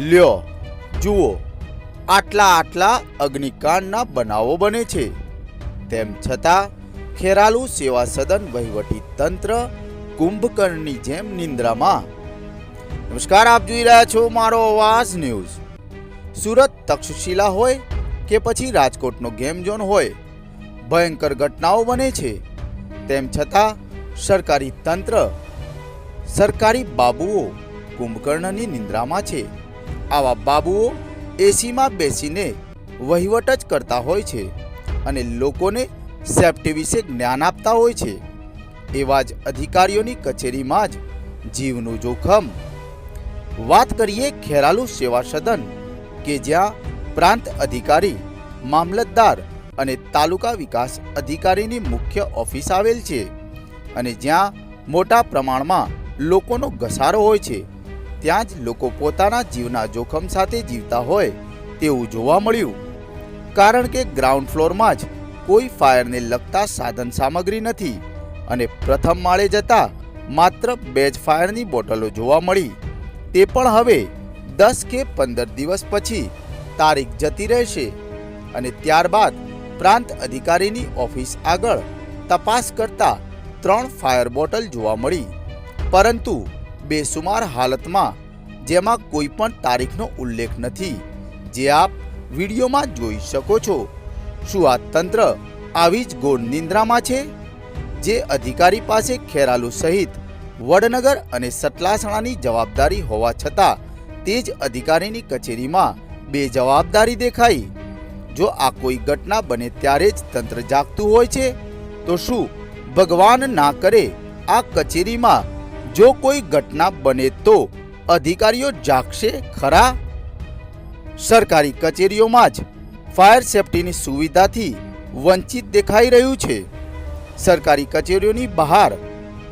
લ્યો, જુઓ, આટલા આટલા અગ્નિકાંડના બનાવો બને છે. તેમ છતાં, ખેરાલુ સેવા સદન વહીવટી તંત્ર કુંભકર્ણની જેમ નિંદ્રામાં. નમસ્કાર, આપ જોઈ રહ્યા છો મારો અવાજ ન્યૂઝ. સુરત તક્ષશિલા હોય કે પછી રાજકોટનો ગેમ ઝોન હોય, ભયંકર ઘટનાઓ બને છે. તેમ છતાં, સરકારી તંત્ર, સરકારી બાબુઓ કુંભકર્ણની નિંદ્રામાં છે. આવા બાબુઓ એસીમાં બેસીને વહીવટ જ કરતા હોય છે અને લોકોને સેફટી વિશે જ્ઞાન આપતા હોય છે. એવા જ અધિકારીઓની કચેરીમાં જ જીવનું જોખમ. વાત કરીએ ખેરાલુ સેવા સદન, કે જ્યાં પ્રાંત અધિકારી, મામલતદાર અને તાલુકા વિકાસ અધિકારીની મુખ્ય ઓફિસ આવેલ છે અને જ્યાં મોટા પ્રમાણમાં લોકોનો ઘસારો હોય છે. ત્યાં જ લોકો પોતાના જીવના જોખમ સાથે જીવતા હોય તેવું જોવા મળ્યું. કારણ કે ગ્રાઉન્ડ ફ્લોરમાં જ કોઈ ફાયરને લગતા સાધન સામગ્રી નથી અને પ્રથમ માળે જતા માત્ર બે જ ફાયરની બોટલો જોવા મળી. તે પણ હવે દસ કે પંદર દિવસ પછી તારીખ જતી રહેશે અને ત્યારબાદ પ્રાંત અધિકારીની ઓફિસ આગળ તપાસ કરતા ત્રણ ફાયર બોટલ જોવા મળી. પરંતુ બેસુમાર હાલતમાં, જેમાં કોઈ પણ તારીખનો ઉલ્લેખ નથી, જે આપ વિડીયોમાં જોઈ શકો છો. શું આ તંત્ર આવી જ ગોળ નિંદ્રામાં છે? જે અધિકારી પાસે ખેરાલુ સહિત વડનગર અને સટલાસણાની જવાબદારી હોવા છતાં, તે જ અધિકારીની કચેરીમાં બે જવાબદારી દેખાઈ. જો આ કોઈ ઘટના બને ત્યારે જ તંત્ર જાગતું હોય છે, તો શું ભગવાન ના કરે આ કચેરીમાં જો કોઈ ઘટના બને તો અધિકારીઓ જાગશે ખરા? સરકારી કચેરીઓમાં જ ફાયર સેફટીની સુવિધાથી વંચિત દેખાઈ રહ્યું છે. સરકારી કચેરીઓની બહાર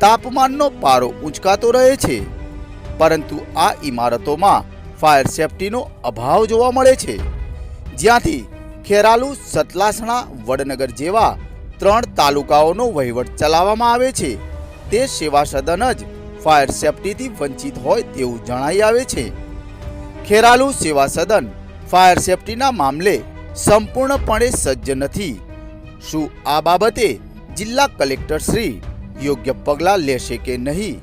તાપમાનનો પારો ઉંચકાતો રહે છે, પરંતુ આ ઇમારતોમાં ફાયર સેફટીનો અભાવ જોવા મળે છે. જ્યાંથી ખેરાલુ સતલાસણા વડનગર જેવા ત્રણ તાલુકાઓનો વહીવટ ચલાવવામાં આવે છે. તે સેવા સદન જ ફાયર સેફટીથી વંચિત હોય તેવું જણાઈ આવે છે. ખેરાલુ સેવા સદન ફાયર સેફટીના મામલે સંપૂર્ણપણે સજ્જ નથી. શું આ બાબતે જિલ્લા કલેક્ટર શ્રી યોગ્ય પગલાં લેશે કે નહીં?